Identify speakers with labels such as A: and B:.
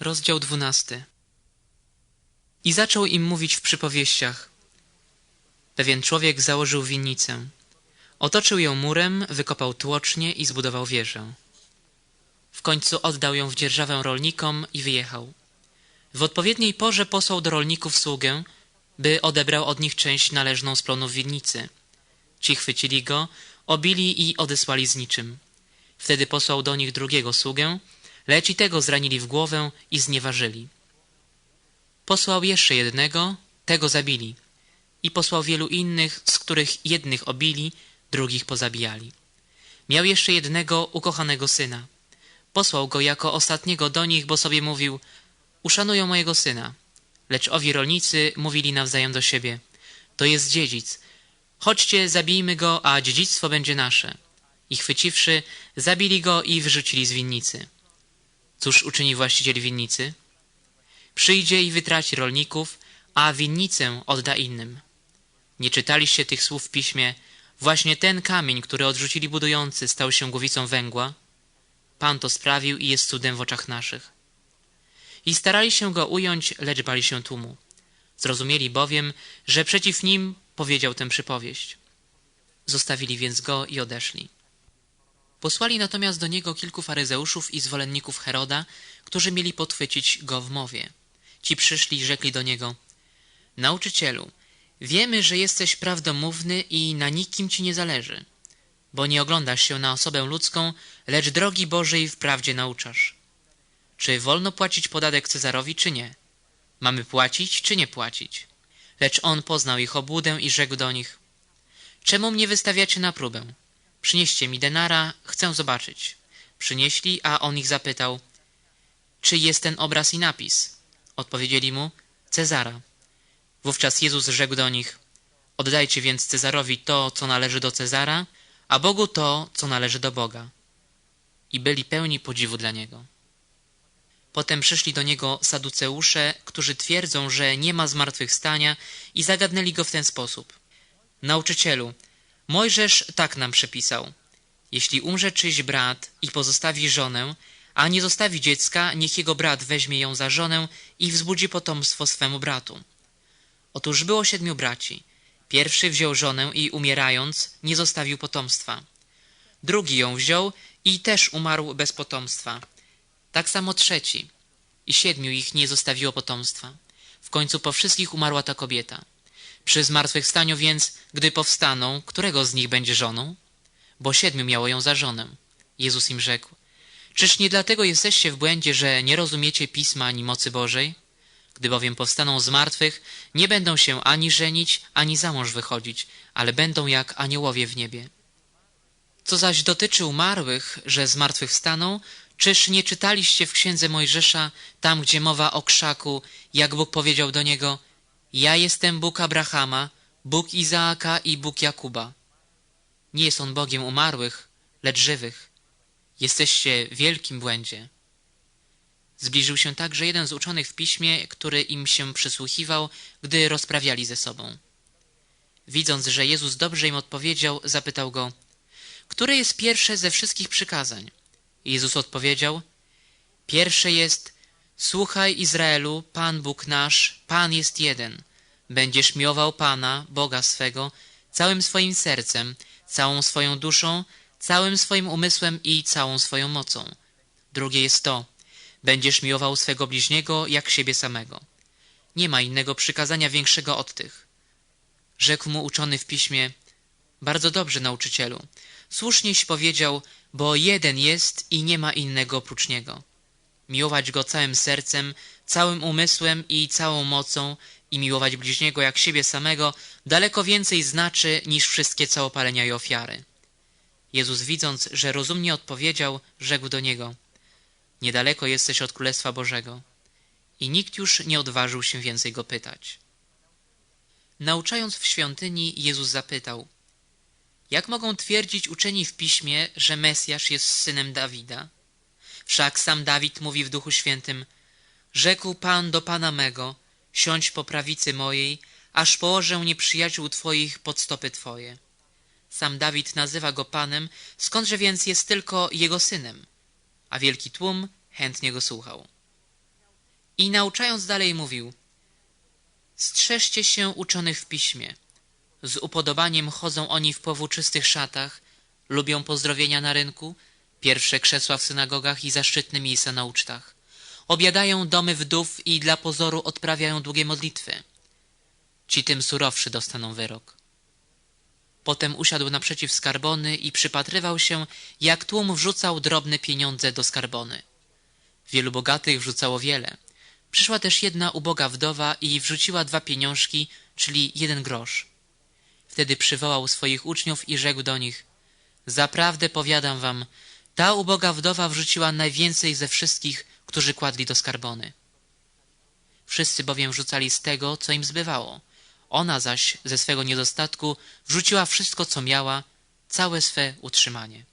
A: Rozdział dwunasty. I zaczął im mówić w przypowieściach. Pewien człowiek założył winnicę. Otoczył ją murem, wykopał tłocznie i zbudował wieżę. W końcu oddał ją w dzierżawę rolnikom i wyjechał. W odpowiedniej porze posłał do rolników sługę, by odebrał od nich część należną z plonów winnicy. Ci chwycili go, obili i odesłali z niczym. Wtedy posłał do nich drugiego sługę, lecz i tego zranili w głowę i znieważyli. Posłał jeszcze jednego, tego zabili. I posłał wielu innych, z których jednych obili, drugich pozabijali. Miał jeszcze jednego ukochanego syna. Posłał go jako ostatniego do nich, bo sobie mówił, uszanują mojego syna. Lecz owi rolnicy mówili nawzajem do siebie, to jest dziedzic, chodźcie, zabijmy go, a dziedzictwo będzie nasze. I chwyciwszy, zabili go i wyrzucili z winnicy. Cóż uczyni właściciel winnicy? Przyjdzie i wytraci rolników, a winnicę odda innym. Nie czytaliście tych słów w piśmie, właśnie ten kamień, który odrzucili budujący, stał się głowicą węgła? Pan to sprawił i jest cudem w oczach naszych. I starali się go ująć, lecz bali się tłumu. Zrozumieli bowiem, że przeciw nim powiedział tę przypowieść. Zostawili więc go i odeszli. Posłali natomiast do niego kilku faryzeuszów i zwolenników Heroda, którzy mieli podchwycić go w mowie. Ci przyszli i rzekli do niego, Nauczycielu, wiemy, że jesteś prawdomówny i na nikim ci nie zależy, bo nie oglądasz się na osobę ludzką, lecz drogi Bożej w prawdzie nauczasz. Czy wolno płacić podatek Cezarowi, czy nie? Mamy płacić, czy nie płacić? Lecz on poznał ich obłudę i rzekł do nich, Czemu mnie wystawiacie na próbę? Przynieście mi denara, chcę zobaczyć. Przynieśli, a on ich zapytał, czy jest ten obraz i napis? Odpowiedzieli mu, Cezara. Wówczas Jezus rzekł do nich, oddajcie więc Cezarowi to, co należy do Cezara, a Bogu to, co należy do Boga. I byli pełni podziwu dla Niego. Potem przyszli do Niego saduceusze, którzy twierdzą, że nie ma zmartwychwstania i zagadnęli Go w ten sposób. Nauczycielu, Mojżesz tak nam przepisał. Jeśli umrze czyjś brat i pozostawi żonę, a nie zostawi dziecka, niech jego brat weźmie ją za żonę i wzbudzi potomstwo swemu bratu. Otóż było siedmiu braci. Pierwszy wziął żonę i umierając nie zostawił potomstwa. Drugi ją wziął i też umarł bez potomstwa. Tak samo trzeci. I siedmiu ich nie zostawiło potomstwa. W końcu po wszystkich umarła ta kobieta. Przy zmartwychwstaniu więc, gdy powstaną, którego z nich będzie żoną? Bo siedmiu miało ją za żonę. Jezus im rzekł, czyż nie dlatego jesteście w błędzie, że nie rozumiecie Pisma ani mocy Bożej? Gdy bowiem powstaną z martwych, nie będą się ani żenić, ani za mąż wychodzić, ale będą jak aniołowie w niebie. Co zaś dotyczy umarłych, że z martwych wstaną, czyż nie czytaliście w księdze Mojżesza, tam gdzie mowa o krzaku, jak Bóg powiedział do niego – ja jestem Bóg Abrahama, Bóg Izaaka i Bóg Jakuba. Nie jest on Bogiem umarłych, lecz żywych. Jesteście w wielkim błędzie. Zbliżył się także jeden z uczonych w piśmie, który im się przysłuchiwał, gdy rozprawiali ze sobą. Widząc, że Jezus dobrze im odpowiedział, zapytał go, które jest pierwsze ze wszystkich przykazań? Jezus odpowiedział, pierwsze jest, Słuchaj Izraelu, Pan Bóg nasz, Pan jest jeden. Będziesz miłował Pana, Boga swego, całym swoim sercem, całą swoją duszą, całym swoim umysłem i całą swoją mocą. Drugie jest to, będziesz miłował swego bliźniego jak siebie samego. Nie ma innego przykazania większego od tych. Rzekł mu uczony w piśmie, bardzo dobrze, nauczycielu. Słusznieś powiedział, bo jeden jest i nie ma innego oprócz niego miłować Go całym sercem, całym umysłem i całą mocą i miłować bliźniego jak siebie samego daleko więcej znaczy niż wszystkie całopalenia i ofiary. Jezus widząc, że rozumnie odpowiedział, rzekł do niego Niedaleko jesteś od Królestwa Bożego. I nikt już nie odważył się więcej go pytać. Nauczając w świątyni, Jezus zapytał Jak mogą twierdzić uczeni w piśmie, że Mesjasz jest synem Dawida? Wszak sam Dawid mówi w Duchu Świętym Rzekł Pan do Pana mego Siądź po prawicy mojej Aż położę nieprzyjaciół Twoich pod stopy Twoje. Sam Dawid nazywa go Panem Skądże więc jest tylko jego synem? A wielki tłum chętnie go słuchał. I nauczając dalej mówił Strzeżcie się uczonych w piśmie. Z upodobaniem chodzą oni w powłóczystych szatach, lubią pozdrowienia na rynku, pierwsze krzesła w synagogach i zaszczytne miejsca na ucztach. Obiadają domy wdów i dla pozoru odprawiają długie modlitwy. Ci tym surowszy dostaną wyrok. Potem usiadł naprzeciw skarbony i przypatrywał się, jak tłum wrzucał drobne pieniądze do skarbony. Wielu bogatych wrzucało wiele. Przyszła też jedna uboga wdowa i wrzuciła dwa pieniążki, czyli jeden grosz. Wtedy przywołał swoich uczniów i rzekł do nich Zaprawdę powiadam wam, ta uboga wdowa wrzuciła najwięcej ze wszystkich, którzy kładli do skarbony. Wszyscy bowiem wrzucali z tego, co im zbywało. Ona zaś ze swego niedostatku wrzuciła wszystko, co miała, całe swe utrzymanie.